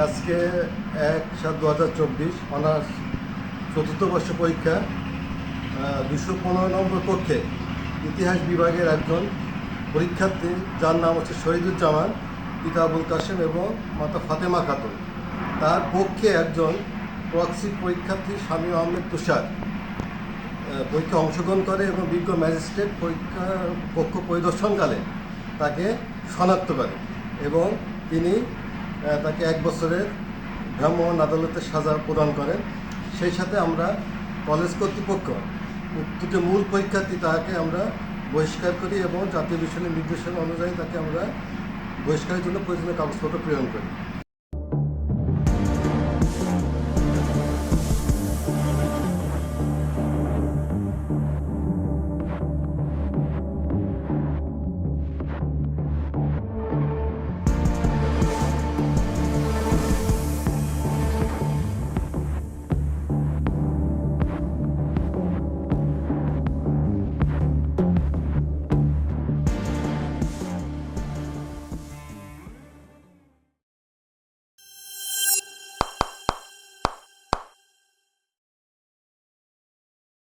আজকে এক সাত দু হাজার চব্বিশ অনার্স চতুর্থ বর্ষ পরীক্ষা দুশো পনেরো নম্বর কক্ষে ইতিহাস বিভাগের একজন পরীক্ষার্থী, যার নাম হচ্ছে শহীদুজ্জামান পিতা আবুল কাসেম এবং মাতা ফাতেমা খাতুন। তার পক্ষে একজন প্রক্সি পরীক্ষার্থী, স্বামী আহমেদ তুষার। পরীক্ষা অংশগ্রহণ করে এবং বিজ্ঞ ম্যাজিস্ট্রেট পরীক্ষা কক্ষ পরিদর্শনকালে তাকে শনাক্ত করে এবং তিনি তাকে এক বছরের ভ্রাম্যমাণ আদালতের সাজা প্রদান করেন। সেই সাথে আমরা কলেজ কর্তৃপক্ষ দুটি মূল পরীক্ষার্থী তাকে আমরা বহিষ্কার করি এবং জাতীয় মিশনের নির্দেশনা অনুযায়ী তাকে আমরা বহিষ্কারের জন্য প্রয়োজনীয় কাগজপত্র প্রেরণ করি।